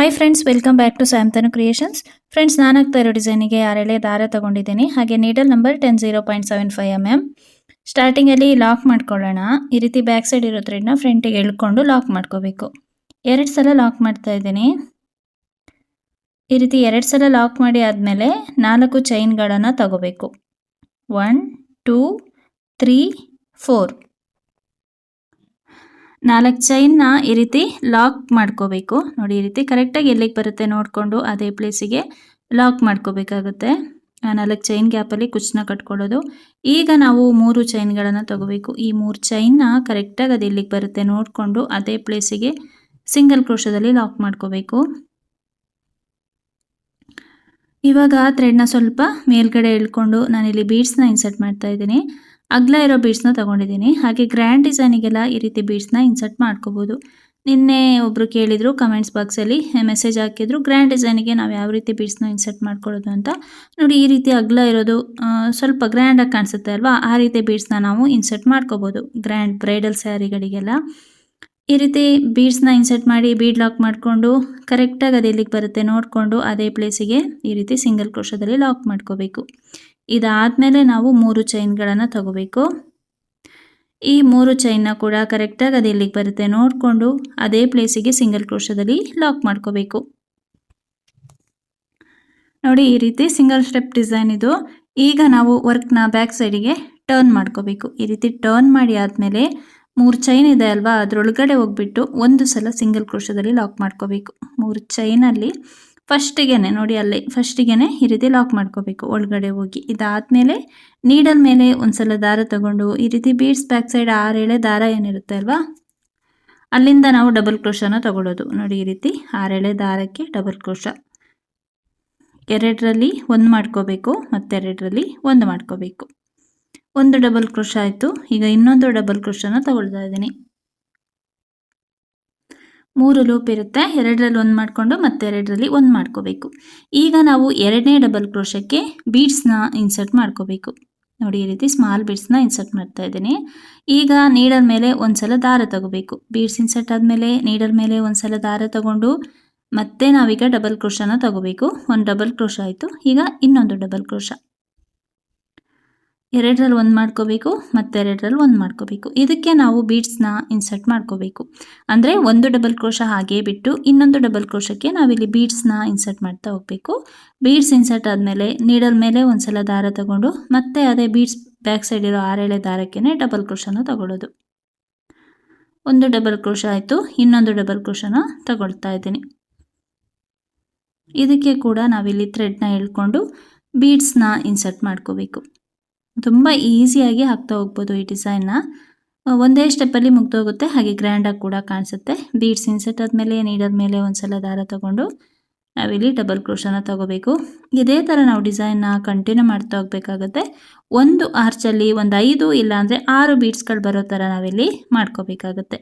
Hi friends welcome back to Samtanu creations friends ನಾನಾಗ್ತಾ ಇರೋ ಡಿಸೈನಿಗೆ ಆರೆಳೆ ದಾರ ತಗೊಂಡಿದ್ದೀನಿ. ಹಾಗೆ needle number ten zero point seven five M M ಸ್ಟಾರ್ಟಿಂಗಲ್ಲಿ ಲಾಕ್ ಮಾಡ್ಕೊಳ್ಳೋಣ. ಈ ರೀತಿ ಬ್ಯಾಕ್ ಸೈಡ್ ಇರೋ ಥ್ರೆಡ್ನ ಫ್ರಂಟಿಗೆ ಎಳ್ಕೊಂಡು ಲಾಕ್ ಮಾಡ್ಕೋಬೇಕು. ಎರಡು ಸಲ ಲಾಕ್ ಮಾಡ್ತಾ ಇದ್ದೀನಿ. ಈ ರೀತಿ ಎರಡು ಸಲ ಲಾಕ್ ಮಾಡಿ ಆದಮೇಲೆ ನಾಲ್ಕು ಚೈನ್ಗಳನ್ನು ತಗೋಬೇಕು. ಒನ್ ಟೂ ತ್ರೀ ಫೋರ್ ನಾಲ್ಕು ಚೈನ್ನ ಈ ರೀತಿ ಲಾಕ್ ಮಾಡ್ಕೋಬೇಕು. ನೋಡಿ, ಈ ರೀತಿ ಕರೆಕ್ಟಾಗಿ ಎಲ್ಲಿಗೆ ಬರುತ್ತೆ ನೋಡಿಕೊಂಡು ಅದೇ ಪ್ಲೇಸಿಗೆ ಲಾಕ್ ಮಾಡ್ಕೋಬೇಕಾಗುತ್ತೆ. ಆ ನಾಲ್ಕು ಚೈನ್ ಗ್ಯಾಪಲ್ಲಿ ಕುಚ್ಚನ್ನ ಕಟ್ಕೊಳ್ಳೋದು. ಈಗ ನಾವು ಮೂರು ಚೈನ್ಗಳನ್ನು ತಗೋಬೇಕು. ಈ ಮೂರು ಚೈನ್ನ ಕರೆಕ್ಟಾಗಿ ಅದು ಎಲ್ಲಿಗೆ ಬರುತ್ತೆ ನೋಡಿಕೊಂಡು ಅದೇ ಪ್ಲೇಸಿಗೆ ಸಿಂಗಲ್ ಕ್ರೋಶದಲ್ಲಿ ಲಾಕ್ ಮಾಡ್ಕೋಬೇಕು. ಇವಾಗ ಥ್ರೆಡ್ನ ಸ್ವಲ್ಪ ಮೇಲ್ಗಡೆ ಇಳ್ಕೊಂಡು ನಾನಿಲ್ಲಿ ಬೀಡ್ಸ್ನ ಇನ್ಸರ್ಟ್ ಮಾಡ್ತಾ ಇದ್ದೀನಿ. ಅಗ್ಲ ಇರೋ ಬೀಡ್ಸ್ನ ತಗೊಂಡಿದ್ದೀನಿ. ಹಾಗೆ ಗ್ರ್ಯಾಂಡ್ ಡಿಸೈನಿಗೆಲ್ಲ ಈ ರೀತಿ ಬೀಡ್ಸ್ನ ಇನ್ಸರ್ಟ್ ಮಾಡ್ಕೋಬೋದು. ನಿನ್ನೆ ಒಬ್ಬರು ಕೇಳಿದರು ಕಮೆಂಟ್ಸ್ ಬಾಕ್ಸಲ್ಲಿ ಮೆಸೇಜ್ ಹಾಕಿದ್ರು ಗ್ರ್ಯಾಂಡ್ ಡಿಸೈನಿಗೆ ನಾವು ಯಾವ ರೀತಿ ಬೀಡ್ಸ್ನ ಇನ್ಸರ್ಟ್ ಮಾಡ್ಕೊಳ್ಳೋದು ಅಂತ. ನೋಡಿ, ಈ ರೀತಿ ಅಗ್ಲ ಇರೋದು ಸ್ವಲ್ಪ ಗ್ರ್ಯಾಂಡಾಗಿ ಕಾಣಿಸುತ್ತೆ ಅಲ್ವಾ? ಆ ರೀತಿ ಬೀಡ್ಸ್ನ ನಾವು ಇನ್ಸರ್ಟ್ ಮಾಡ್ಕೋಬೋದು ಗ್ರ್ಯಾಂಡ್ ಬ್ರೈಡಲ್ ಸ್ಯಾರಿಗಳಿಗೆಲ್ಲ ಈ ರೀತಿ ಬೀಡ್ಸ್ನ ಇನ್ಸರ್ಟ್ ಮಾಡಿ ಬೀಡ್ ಲಾಕ್ ಮಾಡಿಕೊಂಡು ಕರೆಕ್ಟಾಗಿ ಅದು ಎಲ್ಲಿಗೆ ಬರುತ್ತೆ ನೋಡಿಕೊಂಡು, ಅದೇ ಪ್ಲೇಸಿಗೆ ಈ ರೀತಿ ಸಿಂಗಲ್ ಕ್ರೋಶದಲ್ಲಿ ಲಾಕ್ ಮಾಡ್ಕೋಬೇಕು. ಇದಾದಮೇಲೆ ನಾವು ಮೂರು ಚೈನ್ಗಳನ್ನು ತಗೋಬೇಕು. ಈ ಮೂರು ಚೈನ್ನ ಕೂಡ ಕರೆಕ್ಟಾಗಿ ಅದು ಎಲ್ಲಿಗೆ ಬರುತ್ತೆ ನೋಡಿಕೊಂಡು ಅದೇ ಪ್ಲೇಸಿಗೆ ಸಿಂಗಲ್ ಕ್ರೋಶದಲ್ಲಿ ಲಾಕ್ ಮಾಡ್ಕೋಬೇಕು. ನೋಡಿ ಈ ರೀತಿ ಸಿಂಗಲ್ ಸ್ಟೆಪ್ ಡಿಸೈನ್ ಇದು. ಈಗ ನಾವು ವರ್ಕ್ನ ಬ್ಯಾಕ್ ಸೈಡಿಗೆ ಟರ್ನ್ ಮಾಡ್ಕೋಬೇಕು. ಈ ರೀತಿ ಟರ್ನ್ ಮಾಡಿ ಆದಮೇಲೆ ಮೂರು ಚೈನ್ ಇದೆ ಅಲ್ವಾ, ಅದರೊಳಗಡೆ ಹೋಗ್ಬಿಟ್ಟು ಒಂದು ಸಲ ಸಿಂಗಲ್ ಕ್ರೋಶದಲ್ಲಿ ಲಾಕ್ ಮಾಡ್ಕೋಬೇಕು. ಮೂರು ಚೈನಲ್ಲಿ ಫಸ್ಟಿಗೆನೆ, ನೋಡಿ ಅಲ್ಲಿ ಫಸ್ಟಿಗೆ ಈ ರೀತಿ ಲಾಕ್ ಮಾಡ್ಕೋಬೇಕು. ಒಳಗಡೆ ಹೋಗಿ, ಇದಾದ್ಮೇಲೆ ನೀಡಲ್ ಮೇಲೆ ಒಂದ್ಸಲ ದಾರ ತಗೊಂಡು ಈ ರೀತಿ ಬೀಡ್ಸ್ ಬ್ಯಾಕ್ ಸೈಡ್ ಆರೇಳೆ ದಾರ ಏನಿರುತ್ತೆ ಅಲ್ವಾ? ಅಲ್ಲಿಂದ ನಾವು ಡಬಲ್ ಕ್ರೋಶನ ತಗೊಳ್ಳೋದು. ನೋಡಿ ಈ ರೀತಿ ಆರೇಳೆ ದಾರಕ್ಕೆ ಡಬಲ್ ಕ್ರೋಶ ಎರಡರಲ್ಲಿ ಒಂದು ಮಾಡ್ಕೋಬೇಕು, ಮತ್ತೆರಡರಲ್ಲಿ ಒಂದು ಮಾಡ್ಕೋಬೇಕು. ಒಂದು ಡಬಲ್ ಕ್ರೋಶ ಆಯಿತು. ಈಗ ಇನ್ನೊಂದು ಡಬಲ್ ಕ್ರೋಶನ ತಗೊಳ್ತಾ ಇದ್ದೀನಿ. ಮೂರು ಲೂಪ್ ಇರುತ್ತೆ. ಎರಡರಲ್ಲಿ ಒಂದು ಮಾಡಿಕೊಂಡು ಮತ್ತೆ ಎರಡರಲ್ಲಿ ಒಂದು ಮಾಡ್ಕೋಬೇಕು. ಈಗ ನಾವು ಎರಡನೇ ಡಬಲ್ ಕ್ರೋಶಕ್ಕೆ ಬೀಡ್ಸ್ನ ಇನ್ಸರ್ಟ್ ಮಾಡ್ಕೋಬೇಕು. ನೋಡಿ, ಈ ರೀತಿ ಸ್ಮಾಲ್ ಬೀಡ್ಸ್ನ ಇನ್ಸರ್ಟ್ ಮಾಡ್ತಾ ಇದ್ದೀನಿ. ಈಗ ನೀಡಲ್ ಮೇಲೆ ಒಂದ್ಸಲ ದಾರ ತಗೋಬೇಕು. ಬೀಡ್ಸ್ ಇನ್ಸರ್ಟ್ ಆದಮೇಲೆ ನೀಡಲ್ ಮೇಲೆ ಒಂದ್ಸಲ ದಾರ ತಗೊಂಡು ಮತ್ತೆ ನಾವೀಗ ಡಬಲ್ ಕ್ರೋಶನ ತಗೋಬೇಕು. ಒಂದು ಡಬಲ್ ಕ್ರೋಶ ಆಯಿತು. ಈಗ ಇನ್ನೊಂದು ಡಬಲ್ ಕ್ರೋಶ ಎರಡರಲ್ಲಿ ಒಂದು ಮಾಡ್ಕೋಬೇಕು, ಮತ್ತೆರಡರಲ್ಲಿ ಒಂದು ಮಾಡ್ಕೋಬೇಕು. ಇದಕ್ಕೆ ನಾವು ಬೀಡ್ಸ್ನ ಇನ್ಸರ್ಟ್ ಮಾಡ್ಕೋಬೇಕು. ಅಂದರೆ ಒಂದು ಡಬಲ್ ಕ್ರೋಶ ಹಾಗೇ ಬಿಟ್ಟು ಇನ್ನೊಂದು ಡಬಲ್ ಕ್ರೋಶಕ್ಕೆ ನಾವಿಲ್ಲಿ ಬೀಡ್ಸ್ನ ಇನ್ಸರ್ಟ್ ಮಾಡ್ತಾ ಹೋಗಬೇಕು. ಬೀಡ್ಸ್ ಇನ್ಸರ್ಟ್ ಆದಮೇಲೆ ನೀಡಲ್ ಮೇಲೆ ಒಂದ್ಸಲ ದಾರ ತಗೊಂಡು, ಮತ್ತೆ ಅದೇ ಬೀಡ್ಸ್ ಬ್ಯಾಕ್ ಸೈಡ್ ಇರೋ ಆರೇಳೆ ದಾರಕ್ಕೇ ಡಬಲ್ ಕ್ರೋಶನ ತಗೊಳ್ಳೋದು ಒಂದು ಡಬಲ್ ಕ್ರೋಶ ಆಯಿತು, ಇನ್ನೊಂದು ಡಬಲ್ ಕ್ರೋಶನ ತಗೊಳ್ತಾ ಇದ್ದೀನಿ. ಇದಕ್ಕೆ ಕೂಡ ನಾವಿಲ್ಲಿ ಥ್ರೆಡ್ನ ಹೇಳ್ಕೊಂಡು ಬೀಡ್ಸ್ನ ಇನ್ಸರ್ಟ್ ಮಾಡ್ಕೋಬೇಕು. ತುಂಬ ಈಸಿಯಾಗಿ ಹಾಕ್ತಾ ಹೋಗ್ಬೋದು ಈ ಡಿಸೈನ್ನ ಒಂದೇ ಸ್ಟೆಪ್ಪಲ್ಲಿ ಮುಗ್ದೋಗುತ್ತೆ. ಹಾಗೆ ಗ್ರ್ಯಾಂಡಾಗಿ ಕೂಡ ಕಾಣಿಸುತ್ತೆ. ಬೀಡ್ಸ್ ಇನ್ಸೆಟ್ ಆದಮೇಲೆ ನೀಡದ ಮೇಲೆ ಒಂದ್ಸಲ ದಾರ ತಗೊಂಡು ನಾವಿಲ್ಲಿ ಡಬಲ್ ಕ್ರೋಶನ ತಗೋಬೇಕು. ಇದೇ ಥರ ನಾವು ಡಿಸೈನ್ನ ಕಂಟಿನ್ಯೂ ಮಾಡ್ತಾ ಹೋಗ್ಬೇಕಾಗುತ್ತೆ. ಒಂದು ಆರ್ಚಲ್ಲಿ ಒಂದು ಐದು ಇಲ್ಲಾಂದರೆ ಆರು ಬೀಡ್ಸ್ಗಳು ಬರೋ ಥರ ನಾವಿಲ್ಲಿ ಮಾಡ್ಕೋಬೇಕಾಗುತ್ತೆ.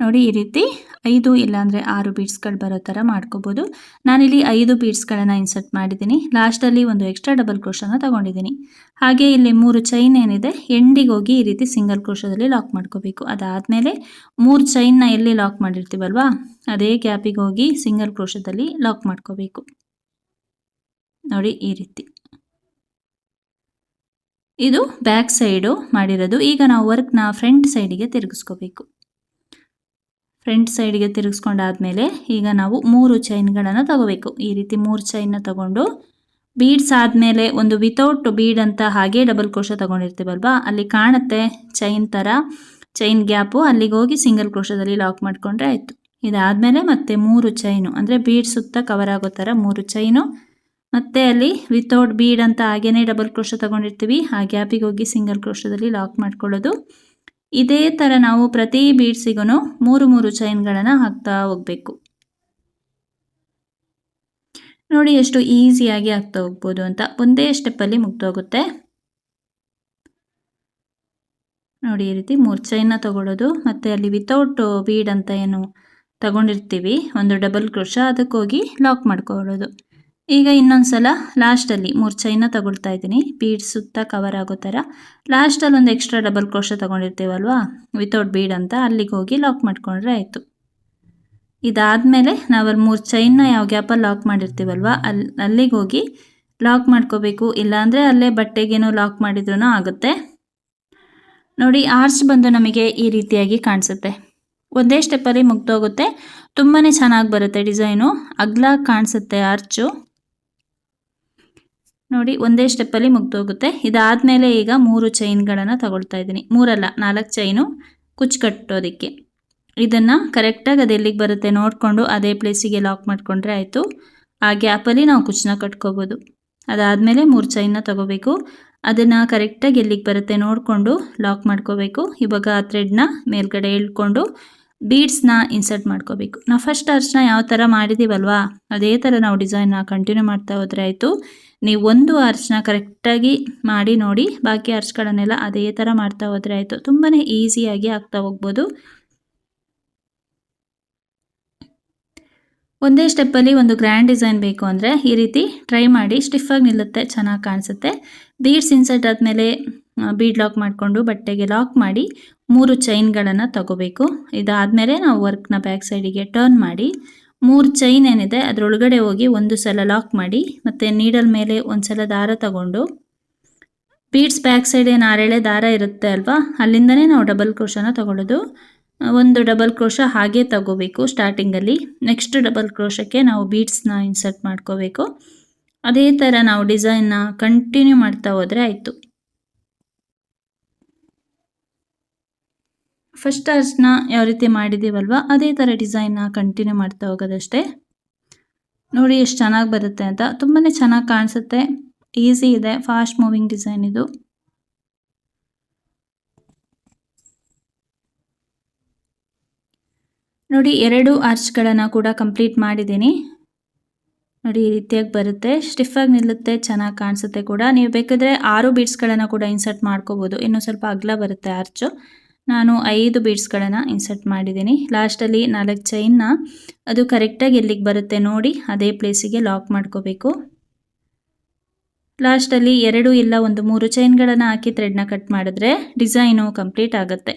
ನೋಡಿ ಈ ರೀತಿ ಐದು ಇಲ್ಲಾಂದರೆ ಆರು ಬೀಡ್ಸ್ಗಳು ಬರೋ ಥರ ಮಾಡ್ಕೋಬೋದು. ನಾನಿಲ್ಲಿ ಐದು ಬೀಡ್ಸ್ಗಳನ್ನು ಇನ್ಸರ್ಟ್ ಮಾಡಿದ್ದೀನಿ. ಲಾಸ್ಟಲ್ಲಿ ಒಂದು ಎಕ್ಸ್ಟ್ರಾ ಡಬಲ್ ಕ್ರೋಶನ ತಗೊಂಡಿದ್ದೀನಿ. ಹಾಗೆ ಇಲ್ಲಿ ಮೂರು ಚೈನ್ ಏನಿದೆ, ಎಂಡಿಗೆ ಹೋಗಿ ಈ ರೀತಿ ಸಿಂಗಲ್ ಕ್ರೋಶದಲ್ಲಿ ಲಾಕ್ ಮಾಡ್ಕೋಬೇಕು. ಅದಾದಮೇಲೆ ಮೂರು ಚೈನ್ನ ಎಲ್ಲಿ ಲಾಕ್ ಮಾಡಿರ್ತೀವಲ್ವಾ, ಅದೇ ಗ್ಯಾಪಿಗೆ ಹೋಗಿ ಸಿಂಗಲ್ ಕ್ರೋಶದಲ್ಲಿ ಲಾಕ್ ಮಾಡ್ಕೋಬೇಕು. ನೋಡಿ ಈ ರೀತಿ. ಇದು ಬ್ಯಾಕ್ ಸೈಡು ಮಾಡಿರೋದು. ಈಗ ನಾವು ವರ್ಕ್ನ ಫ್ರಂಟ್ ಸೈಡಿಗೆ ತಿರುಗಿಸ್ಕೋಬೇಕು. ಫ್ರಂಟ್ ಸೈಡ್ಗೆ ತಿರುಗಿಸ್ಕೊಂಡಾದ್ಮೇಲೆ ಈಗ ನಾವು ಮೂರು ಚೈನ್ಗಳನ್ನು ತಗೋಬೇಕು. ಈ ರೀತಿ ಮೂರು ಚೈನ್ನ ತಗೊಂಡು ಬೀಡ್ಸ್ ಆದಮೇಲೆ ಒಂದು ವಿತೌಟ್ ಬೀಡ್ ಅಂತ ಹಾಗೆ ಡಬಲ್ ಕ್ರೋಶ ತಗೊಂಡಿರ್ತೀವಲ್ವಾ ಅಲ್ಲಿ ಕಾಣುತ್ತೆ ಚೈನ್ ಥರ ಚೈನ್ ಗ್ಯಾಪು. ಅಲ್ಲಿಗೆ ಹೋಗಿ ಸಿಂಗಲ್ ಕ್ರೋಶದಲ್ಲಿ ಲಾಕ್ ಮಾಡಿಕೊಂಡ್ರೆ ಆಯಿತು. ಇದಾದಮೇಲೆ ಮತ್ತೆ ಮೂರು ಚೈನು, ಅಂದರೆ ಬೀಡ್ ಸುತ್ತ ಕವರ್ ಆಗೋ ಥರ ಮೂರು ಚೈನು. ಮತ್ತೆ ಅಲ್ಲಿ ವಿತೌಟ್ ಬೀಡ್ ಅಂತ ಹಾಗೇನೆ ಡಬಲ್ ಕ್ರೋಶ ತಗೊಂಡಿರ್ತೀವಿ. ಆ ಗ್ಯಾಪಿಗೆ ಹೋಗಿ ಸಿಂಗಲ್ ಕ್ರೋಶದಲ್ಲಿ ಲಾಕ್ ಮಾಡ್ಕೊಳ್ಳೋದು. ಇದೇ ಥರ ನಾವು ಪ್ರತಿ ಬೀಡ್ಸಿಗೂ ಮೂರು ಮೂರು ಚೈನ್ಗಳನ್ನು ಹಾಕ್ತಾ ಹೋಗಬೇಕು. ನೋಡಿ ಎಷ್ಟು ಈಸಿಯಾಗಿ ಹಾಕ್ತಾ ಹೋಗ್ಬೋದು ಅಂತ. ಒಂದೇ ಸ್ಟೆಪ್ಪಲ್ಲಿ ಮುಗ್ದೋಗುತ್ತೆ. ನೋಡಿ ಈ ರೀತಿ ಮೂರು ಚೈನ್ನ ತಗೊಳ್ಳೋದು ಮತ್ತು ಅಲ್ಲಿ ವಿತೌಟ್ ಬೀಡ್ ಅಂತ ಏನು ತಗೊಂಡಿರ್ತೀವಿ, ಒಂದು ಡಬಲ್ ಕ್ರೋಶ ಅದಕ್ಕೆ ಹೋಗಿ ಲಾಕ್ ಮಾಡ್ಕೊಳ್ಳೋದು. ಈಗ ಇನ್ನೊಂದು ಸಲ ಲಾಸ್ಟಲ್ಲಿ ಮೂರು ಚೈನ ತಗೊಳ್ತಾ ಇದ್ದೀನಿ. ಬೀಡ್ ಸುತ್ತ ಕವರ್ ಆಗೋ ಥರ. ಲಾಸ್ಟಲ್ಲಿ ಒಂದು ಎಕ್ಸ್ಟ್ರಾ ಡಬಲ್ ಕ್ರೋಶ ತೊಗೊಂಡಿರ್ತೀವಲ್ವಾ? ವಿತೌಟ್ ಬೀಡ್ ಅಂತ ಅಲ್ಲಿಗೆ ಹೋಗಿ ಲಾಕ್ ಮಾಡ್ಕೊಂಡ್ರೆ ಆಯಿತು. ಇದಾದಮೇಲೆ ನಾವಲ್ಲಿ ಮೂರು ಚೈನ್ನ ಯಾವ ಗ್ಯಾಪಲ್ಲಿ ಲಾಕ್ ಮಾಡಿರ್ತೀವಲ್ವ? ಅಲ್ಲಿ ಅಲ್ಲಿಗೆ ಹೋಗಿ ಲಾಕ್ ಮಾಡ್ಕೋಬೇಕು. ಇಲ್ಲಾಂದರೆ ಅಲ್ಲೇ ಬಟ್ಟೆಗೇನೋ ಲಾಕ್ ಮಾಡಿದ್ರೂ ಆಗುತ್ತೆ. ನೋಡಿ ಆರ್ಚ್ ಬಂದು ನಮಗೆ ಈ ರೀತಿಯಾಗಿ ಕಾಣಿಸುತ್ತೆ. ಒಂದೇ ಸ್ಟೆಪ್ಪಲ್ಲಿ ಮುಗ್ದೋಗುತ್ತೆ. ತುಂಬಾ ಚೆನ್ನಾಗಿ ಬರುತ್ತೆ ಡಿಸೈನು. ಅಗ್ಲ ಕಾಣಿಸುತ್ತೆ ಆರ್ಚು ನೋಡಿ, ಒಂದೇ ಸ್ಟೆಪ್ಪಲ್ಲಿ ಮುಗ್ದೋಗುತ್ತೆ. ಇದಾದಮೇಲೆ ಈಗ ಮೂರು ಚೈನ್ಗಳನ್ನು ತಗೊಳ್ತಾ ಇದ್ದೀನಿ. ಮೂರಲ್ಲ, ನಾಲ್ಕು ಚೈನು ಕುಚ್ಚು ಕಟ್ಟೋದಕ್ಕೆ. ಇದನ್ನು ಕರೆಕ್ಟಾಗಿ ಅದು ಎಲ್ಲಿಗೆ ಬರುತ್ತೆ ನೋಡಿಕೊಂಡು ಅದೇ ಪ್ಲೇಸಿಗೆ ಲಾಕ್ ಮಾಡಿಕೊಂಡ್ರೆ ಆಯಿತು. ಆ ಗ್ಯಾಪಲ್ಲಿ ನಾವು ಕುಚ್ಚನ್ನ ಕಟ್ಕೋಬೋದು. ಅದಾದಮೇಲೆ ಮೂರು ಚೈನ್ನ ತಗೋಬೇಕು. ಅದನ್ನು ಕರೆಕ್ಟಾಗಿ ಎಲ್ಲಿಗೆ ಬರುತ್ತೆ ನೋಡಿಕೊಂಡು ಲಾಕ್ ಮಾಡ್ಕೋಬೇಕು. ಇವಾಗ ಆ ಥ್ರೆಡ್ನ ಮೇಲ್ಗಡೆ ಇಳ್ಕೊಂಡು ಬೀಡ್ಸ್ನ ಇನ್ಸರ್ಟ್ ಮಾಡ್ಕೋಬೇಕು. ನಾವು ಫಸ್ಟ್ ಅರ್ಚನ ಯಾವ ಥರ ಮಾಡಿದ್ದೀವಲ್ವಾ ಅದೇ ಥರ ನಾವು ಡಿಸೈನ್ನ ಕಂಟಿನ್ಯೂ ಮಾಡ್ತಾ ಹೋದರೆ ಆಯಿತು. ನೀವು ಒಂದು ಆರ್ಚ್ನ ಕರೆಕ್ಟಾಗಿ ಮಾಡಿ ನೋಡಿ, ಬಾಕಿ ಅರ್ಚ್ಗಳನ್ನೆಲ್ಲ ಅದೇ ಥರ ಮಾಡ್ತಾ ಹೋದರೆ ಆಯಿತು. ತುಂಬಾ ಈಸಿಯಾಗಿ ಆಗ್ತಾ ಹೋಗ್ಬೋದು. ಒಂದೇ ಸ್ಟೆಪ್ಪಲ್ಲಿ ಒಂದು ಗ್ರ್ಯಾಂಡ್ ಡಿಸೈನ್ ಬೇಕು ಅಂದರೆ ಈ ರೀತಿ ಟ್ರೈ ಮಾಡಿ ಸ್ಟಿಫಾಗಿ ನಿಲ್ಲುತ್ತೆ, ಚೆನ್ನಾಗಿ ಕಾಣಿಸುತ್ತೆ. ಬೀಡ್ಸ್ ಇನ್ಸರ್ಟ್ ಆದಮೇಲೆ ಬೀಡ್ ಲಾಕ್ ಮಾಡಿಕೊಂಡು ಬಟ್ಟೆಗೆ ಲಾಕ್ ಮಾಡಿ ಮೂರು ಚೈನ್ಗಳನ್ನು ತಗೋಬೇಕು. ಇದಾದಮೇಲೆ ನಾವು ವರ್ಕ್ನ ಬ್ಯಾಕ್ ಸೈಡಿಗೆ ಟರ್ನ್ ಮಾಡಿ. ಮೂರು ಚೈನ್ ಏನಿದೆ, ಅದರೊಳಗಡೆ ಹೋಗಿ ಒಂದು ಸಲ ಲಾಕ್ ಮಾಡಿ, ಮತ್ತು ನೀಡಲ್ ಮೇಲೆ ಒಂದು ಸಲ ದಾರ ತಗೊಂಡು ಬೀಡ್ಸ್ ಬ್ಯಾಕ್ ಸೈಡ್ ಏನು ಆರೇಳೆ ದಾರ ಇರುತ್ತೆ ಅಲ್ವಾ, ಅಲ್ಲಿಂದನೇ ನಾವು ಡಬಲ್ ಕ್ರೋಶನ ತಗೊಳ್ಳೋದು ಒಂದು ಡಬಲ್ ಕ್ರೋಶ ಹಾಗೆ ತಗೋಬೇಕು ಸ್ಟಾರ್ಟಿಂಗಲ್ಲಿ ನೆಕ್ಸ್ಟ್ ಡಬಲ್ ಕ್ರೋಶಕ್ಕೆ ನಾವು ಬೀಡ್ಸ್ನ ಇನ್ಸರ್ಟ್ ಮಾಡ್ಕೋಬೇಕು. ಅದೇ ಥರ ನಾವು ಡಿಸೈನ್ನ ಕಂಟಿನ್ಯೂ ಮಾಡ್ತಾ ಹೋದರೆ ಆಯಿತು. ಫಸ್ಟ್ ಅರ್ಸ್ನ ಯಾವ ರೀತಿ ಮಾಡಿದ್ದೀವಲ್ವ ಅದೇ ಥರ ಡಿಸೈನ್ನ ಕಂಟಿನ್ಯೂ ಮಾಡ್ತಾ ಹೋಗೋದಷ್ಟೇ. ನೋಡಿ ಎಷ್ಟು ಚೆನ್ನಾಗಿ ಬರುತ್ತೆ ಅಂತ. ತುಂಬಾ ಚೆನ್ನಾಗಿ ಕಾಣಿಸುತ್ತೆ. ಈಸಿ ಇದೆ ಫಾಸ್ಟ್ ಮೂವಿಂಗ್ ಡಿಸೈನ್ ಇದು. ನೋಡಿ ಎರಡು ಆರ್ಚ್ಗಳನ್ನು ಕೂಡ ಕಂಪ್ಲೀಟ್ ಮಾಡಿದ್ದೀನಿ. ನೋಡಿ ಈ ರೀತಿಯಾಗಿ ಬರುತ್ತೆ. ಸ್ಟಿಫಾಗಿ ನಿಲ್ಲುತ್ತೆ, ಚೆನ್ನಾಗಿ ಕಾಣಿಸುತ್ತೆ ಕೂಡ. ನೀವು ಬೇಕಾದರೆ ಆರು ಬೀಡ್ಸ್ಗಳನ್ನು ಕೂಡ ಇನ್ಸರ್ಟ್ ಮಾಡ್ಕೋಬೋದು. ಇನ್ನೂ ಸ್ವಲ್ಪ ಅಗಲ ಬರುತ್ತೆ ಆರ್ಚು ನಾನು ಐದು ಬೀಡ್ಸ್ಗಳನ್ನು ಇನ್ಸರ್ಟ್ ಮಾಡಿದ್ದೀನಿ. ಲಾಸ್ಟಲ್ಲಿ ನಾಲ್ಕು ಚೈನ್ನ ಅದು ಕರೆಕ್ಟಾಗಿ ಎಲ್ಲಿಗೆ ಬರುತ್ತೆ ನೋಡಿ ಅದೇ ಪ್ಲೇಸಿಗೆ ಲಾಕ್ ಮಾಡ್ಕೋಬೇಕು. ಲಾಸ್ಟಲ್ಲಿ ಎರಡು ಇಲ್ಲ ಒಂದು ಮೂರು ಚೈನ್ಗಳನ್ನು ಹಾಕಿ ಥ್ರೆಡ್ನ ಕಟ್ ಮಾಡಿದ್ರೆ ಡಿಸೈನು ಕಂಪ್ಲೀಟ್ ಆಗುತ್ತೆ.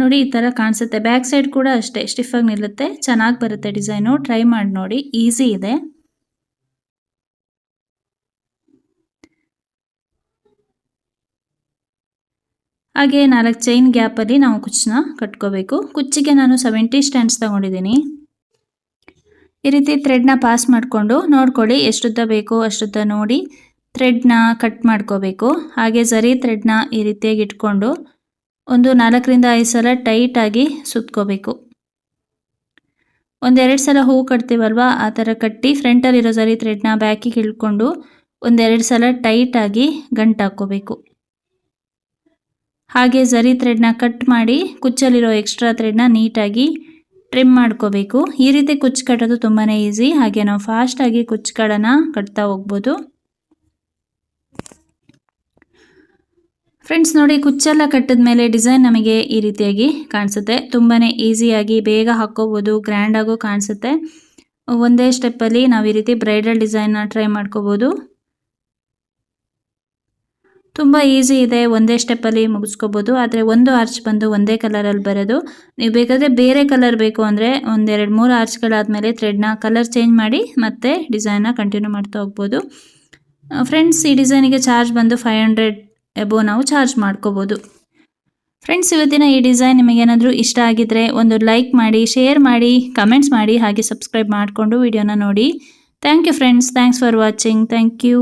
ನೋಡಿ, ಈ ಥರ ಕಾಣಿಸುತ್ತೆ. ಬ್ಯಾಕ್ ಸೈಡ್ ಕೂಡ ಅಷ್ಟೇ ಸ್ಟಿಫಾಗಿ ನಿಲ್ಲುತ್ತೆ. ಚೆನ್ನಾಗಿ ಬರುತ್ತೆ ಡಿಸೈನು. ಟ್ರೈ ಮಾಡಿ ನೋಡಿ. ಈಸಿ ಇದೆ. ಹಾಗೆ ನಾಲ್ಕು ಚೈನ್ ಗ್ಯಾಪಲ್ಲಿ ನಾವು ಕುಚ್ಚನ್ನ ಕಟ್ಕೋಬೇಕು. ಕುಚ್ಚಿಗೆ ನಾನು ಸೆವೆಂಟಿ ಸ್ಟ್ಯಾಂಡ್ಸ್ ತಗೊಂಡಿದ್ದೀನಿ. ಈ ರೀತಿ ಥ್ರೆಡ್ನ ಪಾಸ್ ಮಾಡಿಕೊಂಡು ನೋಡ್ಕೊಳ್ಳಿ, ಎಷ್ಟುದ್ದ ಬೇಕೋ, ಅಷ್ಟುದ್ದ ನೋಡಿ ಥ್ರೆಡ್ನ ಕಟ್ ಮಾಡ್ಕೋಬೇಕು. ಹಾಗೆ ಝರಿ ಥ್ರೆಡ್ನ ಈ ರೀತಿಯಾಗಿ ಇಟ್ಕೊಂಡು ಒಂದು ನಾಲ್ಕರಿಂದ ಐದು ಸಲ ಟೈಟಾಗಿ ಸುತ್ಕೋಬೇಕು. ಒಂದೆರಡು ಸಲ ಹೂವು ಕಟ್ತೀವಲ್ವ? ಆ ಥರ ಕಟ್ಟಿ ಫ್ರಂಟಲ್ಲಿರೋ ಸರಿ ಥ್ರೆಡ್ನ ಬ್ಯಾಕಿಗೆ ಇಳ್ಕೊಂಡು ಒಂದೆರಡು ಸಲ ಟೈಟಾಗಿ ಗಂಟು ಹಾಕ್ಕೋಬೇಕು. ಹಾಗೆ ಝರಿ ಥ್ರೆಡ್ನ ಕಟ್ ಮಾಡಿ ಕುಚ್ಚಲ್ಲಿರೋ ಎಕ್ಸ್ಟ್ರಾ ಥ್ರೆಡ್ನ ನೀಟಾಗಿ ಟ್ರಿಮ್ ಮಾಡ್ಕೋಬೇಕು. ಈ ರೀತಿ ಕುಚ್ಚು ಕಟ್ಟೋದು ತುಂಬಾ ಈಸಿ ಹಾಗೆ ನಾವು ಫಾಸ್ಟಾಗಿ ಕುಚ್ಚುಗಳನ್ನು ಕಟ್ತಾ ಹೋಗ್ಬೋದು. ಫ್ರೆಂಡ್ಸ್ ನೋಡಿ, ಕುಚ್ಚೆಲ್ಲ ಕಟ್ಟಿದ ಮೇಲೆ ಡಿಸೈನ್ ನಮಗೆ ಈ ರೀತಿಯಾಗಿ ಕಾಣಿಸುತ್ತೆ. ತುಂಬಾ ಈಸಿಯಾಗಿ ಬೇಗ ಹಾಕ್ಕೋಬೋದು ಗ್ರ್ಯಾಂಡಾಗೂ ಕಾಣಿಸುತ್ತೆ. ಒಂದೇ ಸ್ಟೆಪ್ಪಲ್ಲಿ ನಾವು ಈ ರೀತಿ ಬ್ರೈಡಲ್ ಡಿಸೈನ್ನ ಟ್ರೈ ಮಾಡ್ಕೋಬೋದು. ತುಂಬ ಈಸಿ ಇದೆ, ಒಂದೇ ಸ್ಟೆಪ್ಪಲ್ಲಿ ಮುಗಿಸ್ಕೋಬೋದು. ಆದರೆ ಒಂದು ಆರ್ಚ್ ಬಂದು ಒಂದೇ ಕಲರಲ್ಲಿ ಬರೋದು. ನೀವು ಬೇಕಾದರೆ ಬೇರೆ ಕಲರ್ ಬೇಕು ಅಂದರೆ ಒಂದೆರಡು ಮೂರು ಆರ್ಚ್ಗಳಾದಮೇಲೆ ಥ್ರೆಡ್ನ ಕಲರ್ ಚೇಂಜ್ ಮಾಡಿ ಮತ್ತೆ ಡಿಸೈನ್ನ ಕಂಟಿನ್ಯೂ ಮಾಡ್ತಾ ಹೋಗ್ಬೋದು. ಫ್ರೆಂಡ್ಸ್ ಈ ಡಿಸೈನಿಗೆ ಚಾರ್ಜ್ ಬಂದು ಫೈವ್ ಹಂಡ್ರೆಡ್ ಎಬೋ ನಾವು ಚಾರ್ಜ್ ಮಾಡ್ಕೋಬೋದು. ಫ್ರೆಂಡ್ಸ್ ಇವತ್ತಿನ ಈ ಡಿಸೈನ್ ನಿಮಗೇನಾದರೂ ಇಷ್ಟ ಆಗಿದ್ರೆ ಒಂದು ಲೈಕ್ ಮಾಡಿ ಶೇರ್ ಮಾಡಿ ಕಮೆಂಟ್ಸ್ ಮಾಡಿ, ಹಾಗೆ ಸಬ್ಸ್ಕ್ರೈಬ್ ಮಾಡಿಕೊಂಡು ವಿಡಿಯೋನ ನೋಡಿ. Thank you friends thanks for watching thank you